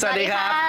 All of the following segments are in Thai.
สวัสดีครับ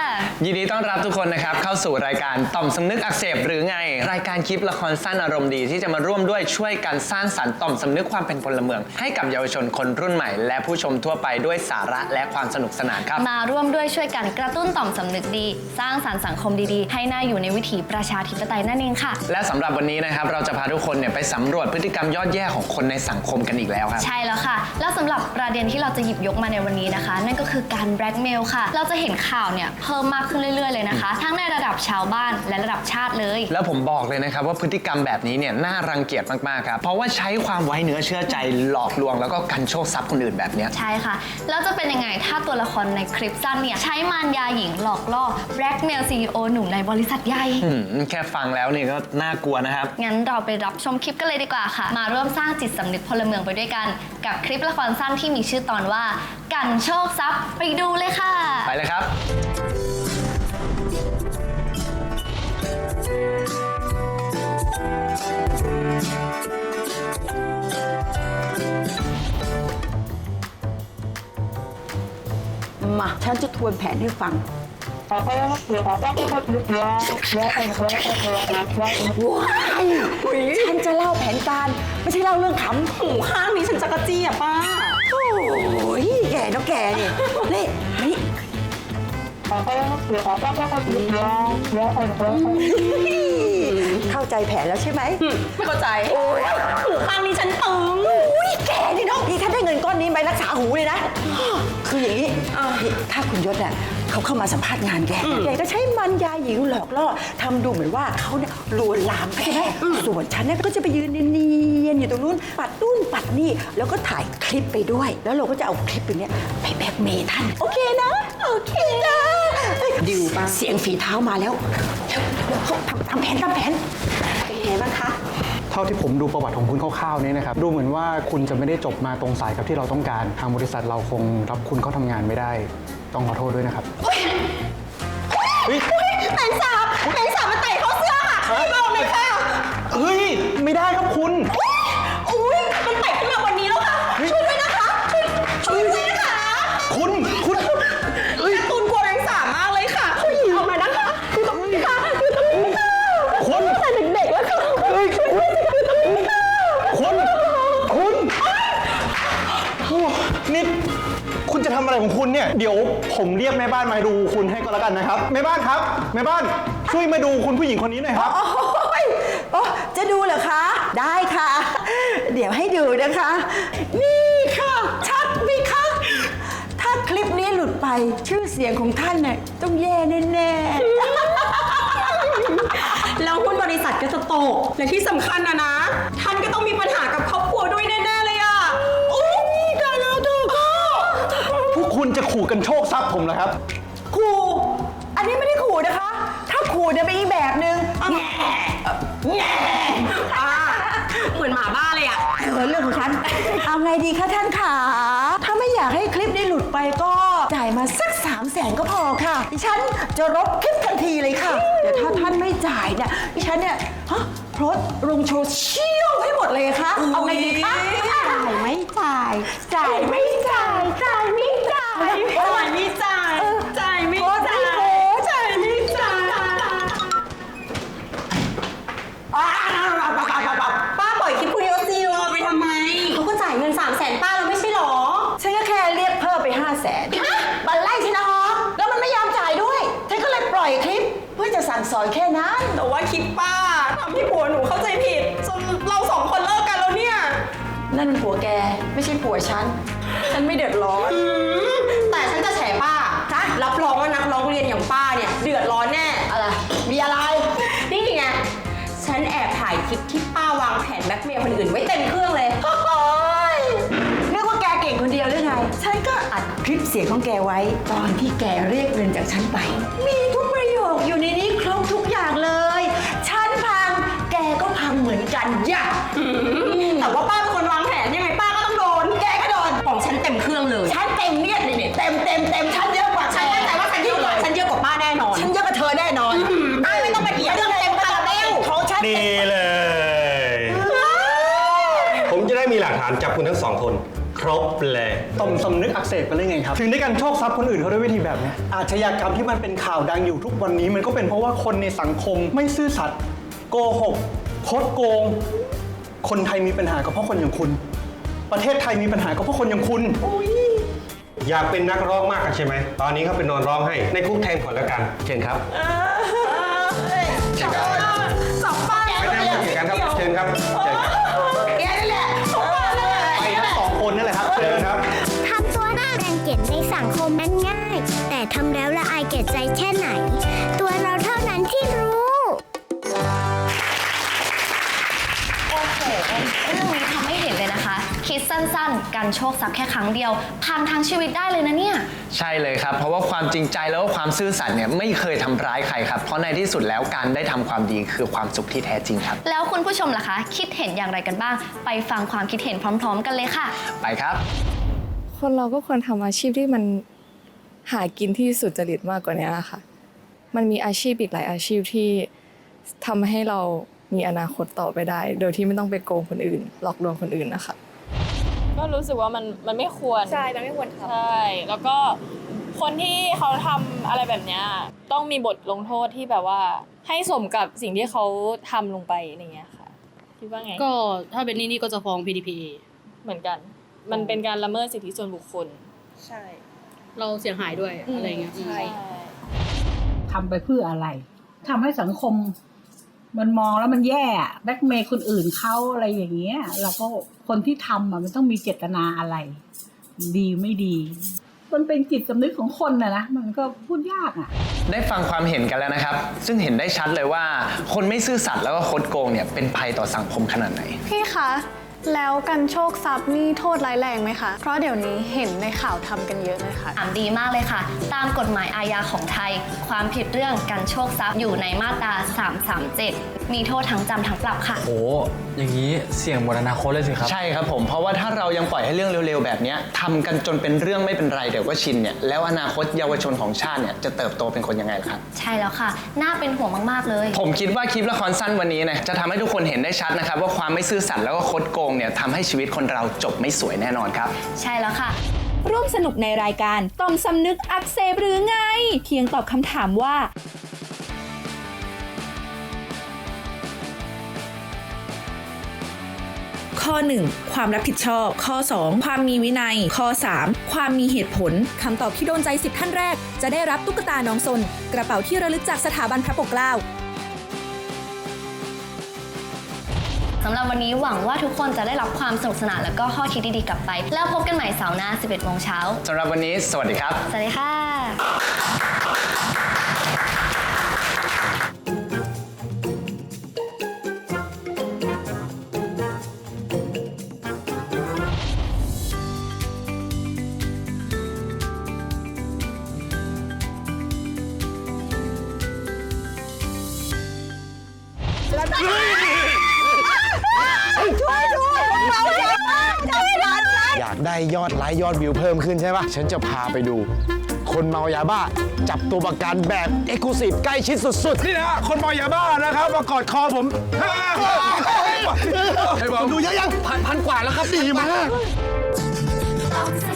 ยินดีต้อนรับทุกคนนะครับ เข้าสู่รายการต่อมสำนึกอักเสบหรือไง รายการคลิปละครสั้นอารมณ์ดีที่จะมาร่วมด้วยช่วยกันสร้างสรรค์ต่อมสำนึกความเป็นพลเมือง ให้กับเยาวชนคนรุ่นใหม่ และผู้ชมทั่วไปด้วยสาระและความสนุกสนานครับ มาร่วมด้วยช่วยกันกระตุ้นต่อมสำนึกดี สร้างสรรค์สังคมดีๆ ให้น่าอยู่ในวิถีประชาธิปไตยนั่นเองค่ะ และสำหรับวันนี้นะครับเราจะพาทุกคนเนี่ยไปสำรวจพฤติกรรมยอดแย่ของคนในสังคมกันอีกแล้วครับ ใช่แล้วค่ะ แล้วสำหรับประเด็นที่เราจะหยิบยกมาในวันนี้นะคะ นั่นก็คือการแบล็กเมลค่ะ เราจะเห็นข่าวเนี่ยเพิ่มมากขึ้นเรื่อย ๆ เลยนะคะ ทั้งในระดับชาวบ้านและระดับชาติเลย แล้วผมบอกเลยนะครับว่าพฤติกรรมแบบนี้เนี่ยน่ารังเกียจมากๆครับ เพราะว่าใช้ความไว้เนื้อเชื่อใจหลอกลวง แล้วก็กันโชคทรัพย์คนอื่นแบบเนี้ยใช่ค่ะ แล้วจะเป็นยังไงถ้าตัวละครในคลิปสั้นเนี่ยใช้มารยาหญิงหลอกล่อแบล็กเมลซีอหนุ่มในบริษัทใหญ่ อืมแค่ฟังแล้วเนี่ยก็น่ากลัวนะครับ งั้นเราไปรับชมคลิปกันเลยดีกว่าค่ะ มาร่วมสร้างจิตสำนึกพลเมืองไปด้วยกัน กับคลิปละครสั้นที่มีชื่อตอนว่า กันโชคทรัพย์ไปดูเลยค่ะ ไปเลยครับ ฉันจะทวนแผนให้ฟัง ว้ายฉันจะเล่าแผนการ ไม่ใช่เล่าเรื่องขำหูข้างนี้ฉันจะกระจี้อะป้า โอ้ยแก่แล้วแก่เนี่ยนี่นี่เข้าใจแผนแล้วใช่ไหม ไม่เข้าใจหูข้างนี้ฉันตึง อุ้ยแกนี่เนาะนี่ถ้าได้เงินก้อนนี้ไปรักษาหูเลยนะ คืออย่างนี้นี่ถ้าคุณยศอะเขาเข้ามาสัมภาษณ์งานแกแกก็ใช้มันยาหญิงหลอกล่อทำดูเหมือนว่าเขาเนี่ยลวนลามใช่ไหมส่วนฉันเนี่ยก็จะไปยืนเนียนๆอยู่ตรงนู้นปัดนู่นปัดนี่ แล้วก็ถ่ายคลิปไปด้วย แล้วเราก็จะเอาคลิปไปเนี่ยไปแบล็กเมย์ท่าน โอเคนะ โอเคนะดิวเสียงฝีเท้ามาแล้วเร็วเร็วเขาทำทำแผนทำแผนเป็นไงบ้างคะ เท่าที่ผมดูประวัติของคุณคร่าวๆเนี่ยนะครับดูเหมือนว่าคุณจะไม่ได้จบมาตรงสายกับที่เราต้องการทางบริษัทเราคงรับคุณเข้าทำงานไม่ได้ ต้องขอโทษด้วยนะครับเฮ้ยแมงสาบแมงสาบมันไต่เข้าเสื้อค่ะไม่บอกเลยค่ะเฮ้ยไม่ได้ครับคุณ ทำอะไรของคุณเนี่ย เดี๋ยวผมเรียกแม่บ้านมาดูคุณให้ก็แล้วกันนะครับ แม่บ้านครับ แม่บ้านช่วยมาดูคุณผู้หญิงคนนี้หน่อยครับ โอ้ยโอ้จะดูเหรอคะ ได้ค่ะ เดี๋ยวให้ดูนะคะ นี่ค่ะ ชัดไหมคะ ถ้าคลิปนี้หลุดไปชื่อเสียงของท่านน่ะต้องแย่แน่แล้วหุ้นบริษัทก็จะตกและที่สำคัญนะนะ ท่านก็ต้องมีปัญหา จะขู่กันโชคทรัพย์ผมเหรอครับๆขู่อันนี้ไม่ได้ขู่นะคะ ถ้าขู่เนี่ยเป็นอีกแบบนึงแง่แง่อ่าเหมือนหมาบ้าเลยอะเออเรื่องของฉัน เอาไงดีคะท่านขาถ้าไม่อยากให้คลิปนี้หลุดไปก็จ่ายมาสักสามแสนก็พอค่ะ ดิฉันจะลบคลิปทันทีเลยค่ะ เดี๋ยวถ้าท่านไม่จ่ายเนี่ย ดิฉันเนี่ยฮะโพสต์ลงโซเชียลให้หมดเลยค่ะ เอาไงดีคะ จ่ายไม่จ่าย จ่ายไม่จ่าย จ่ายไม่จ่ายจ่ายไม่จ่ายจ่ายไม่จ่ายโพสต์จ่ายไม่จ่ายป้าปล่อยคลิปคุณโยซีวไปทำไมเขาก็จ่ายเงิน3 0 0แสนป้าแล้วไม่ใช่หรอ ฉันก็แค่เรียกเพิ่มไปห้าแสนมันไล่ฉันนะฮะแล้วมันไม่ยอมจ่ายด้วยฉันก็เลยปล่อยคลิปเพื่อจะสั่งสอนแค่นั้น แต่ว่าคลิปป้าทำให้ผัวหนูเข้าใจผิดจนเราสองคนเลิกกันแล้วเนี่ย นั่นมันผัวแกไม่ใช่ผัวฉัน ฉันไม่เดือดร้อน ของแกไว้ ตอนที่แกเรียกเงินจากฉันไป มีทุกประโยคอยู่ในนี้ครบทุกอย่างเลย ฉันพัง แกก็พังเหมือนกันอย่าแต่ว่าป้าเป็นคนวางแผนยังไงป้าก็ต้องโดน แกก็โดนของฉันเต็มเครื่องเลย ฉันเต็มเนี่ยนี่นี่เต็มเต็มเต็มฉันเยอะกว่าฉันแน่ใจว่าฉันเยอะกว่าฉันเยอะกว่าป้าแน่นอน ฉันเยอะกว่าเธอแน่นอนป้าไม่ต้องมาเถียงเรื่องเต็มคาราเบลของฉันดีเลย ผมจะได้มีหลักฐานจับคุณทั้งสองคน ครบเลยต่อมสำนึกอักเสบกันได้ไงครับ ถึงได้การโชคทรัพย์คนอื่นเขาด้วยวิธีแบบเนี้ยอาชญากรรมที่มันเป็นข่าวดังอยู่ทุกวันนี้ มันก็เป็นเพราะว่าคนในสังคมไม่ซื่อสัตย์โกหกคดโกง คนไทยมีปัญหาก็เพราะคนอย่างคุณ ประเทศไทยมีปัญหาก็เพราะคนอย่างคุณอยากเป็นนักร้องมากกันใช่ไหม ตอนนี้เขาเป็นนอนร้องให้ ในคุกแทนก่อนแล้วกันเชิญครับ ทำแล้วละอายแก่ใจแค่ไหน ตัวเราเท่านั้นที่รู้ โอ้โหเรื่องนี้ทำให้เห็นเลยนะคะ คิดสั้นๆ กันโชคทรัพย์แค่ครั้งเดียว พังทั้งชีวิตได้เลยนะเนี่ย ใช่เลยครับ เพราะว่าความจริงใจแล้วก็ความซื่อสัตย์เนี่ยไม่เคยทำร้ายใครครับ เพราะในที่สุดแล้วการได้ทำความดีคือความสุขที่แท้จริงครับ แล้วคุณผู้ชมล่ะคะ คิดเห็นอย่างไรกันบ้าง ไปฟังความคิดเห็นพร้อม ๆ กันเลยค่ะ ไปครับ คนเราก็ควรทำอาชีพที่มัน หากินที่สุจริตมากกว่านี้ค่ะ มันมีอาชีพอีกหลายอาชีพที่ทำให้เรามีอนาคตต่อไปได้ โดยที่ไม่ต้องไปโกงคนอื่น หลอกลวงคนอื่นนะคะ ก็รู้สึกว่ามันมันไม่ควรใช่มันไม่ควรทใช่แล้วก็คนที่เขาทำอะไรแบบเนี้ยต้องมีบทลงโทษที่แบบว่า ให้สมกับสิ่งที่เขาทำลงไปอะไรเงี้ยค่ะคิดว่าไงก็ถ้าเป็นนี่นี่ก็จะฟ้อง PDPA เหมือนกัน มันเป็นการละเมิดสิทธิส่วนบุคคลำใช่ เราเสียหายด้วยอะไรเงี้ย ใช่ทำไปเพื่ออะไรทำให้สังคม มันมองแล้วมันแย่แบล็กเมย์คนอื่นเขาอะไรอย่างเงี้ยเราก็คนที่ทำอะมันต้องมีเจตนาอะไร ดีไม่ดี มันเป็นจิตสำนึกของคนนะนะมันก็พูดยากอะ ได้ฟังความเห็นกันแล้วนะครับ ซึ่งเห็นได้ชัดเลยว่า คนไม่ซื่อสัตย์แล้วก็คดโกงเนี่ยเป็นภัยต่อสังคมขนาดไหน พี่คะ แล้วกันโชคทรัพย์นี่โทษร้ายแรงไหมคะ เพราะเดี๋ยวนี้เห็นในข่าวทำกันเยอะเลยค่ะ ถามดีมากเลยค่ะ ตามกฎหมายอาญาของไทย ความผิดเรื่องการโชคทรัพย์อยู่ในมาตรา 337 มีโทษทั้งจำทั้งปรับค่ะ โอ้อย่างนี้เสี่ยงหมดอนาคตเลยสิครับ ใช่ครับผม เพราะว่าถ้าเรายังปล่อยให้เรื่องเร็วๆ แบบเนี้ยทำกันจนเป็นเรื่องไม่เป็นไรเดี๋ยวก็ชินเนี่ยแล้วอนาคตเยาวชนของชาติเนี่ยจะเติบโตเป็นคนยังไงล่ะครับ ใช่แล้วค่ะ น่าเป็นห่วงมากๆเลย ผมคิดว่าคลิปละครสั้นวันนี้นะจะทำให้ทุกคนเห็นได้ชัดนะครับว่าความไม่ซื่อสัตย์แล้วก็คดโกงเนี่ยทำให้ชีวิตคนเราจบไม่สวยแน่นอนครับ ใช่แล้วค่ะ ร่วมสนุกในรายการต่อมสำนึกอักเสบหรือไง เพียงตอบคำถามว่าข้อ 1 ความรับผิดชอบ ข้อ 2 ความมีวินัย ข้อ 3 ความมีเหตุผล คำตอบที่โดนใจสิบท่านแรก จะได้รับตุ๊กตาน้องซน กระเป๋าที่ระลึกจากสถาบันพระปกเกล้า สำหรับวันนี้หวังว่าทุกคนจะได้รับความสนุกสนานแล้วก็ข้อคิดดีๆกลับไป แล้วพบกันใหม่เสาร์หน้า 11โมงเช้าสำหรับวันนี้สวัสดีครับ สวัสดีค่ะ ได้ยอดไลค์ยอดวิวเพิ่มขึ้นใช่ปะฉันจะพาไปดู คนเมายาบ้า จับตัวประกันแบบเอ็กซ์คลูซีฟใกล้ชิดสุดๆนี่นะคนเมายาบ้านะครับมากอดคอผมให้ผมดูเยอะยังพันพันกว่าแล้วครับดีมากต้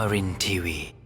Amarin Tiwi.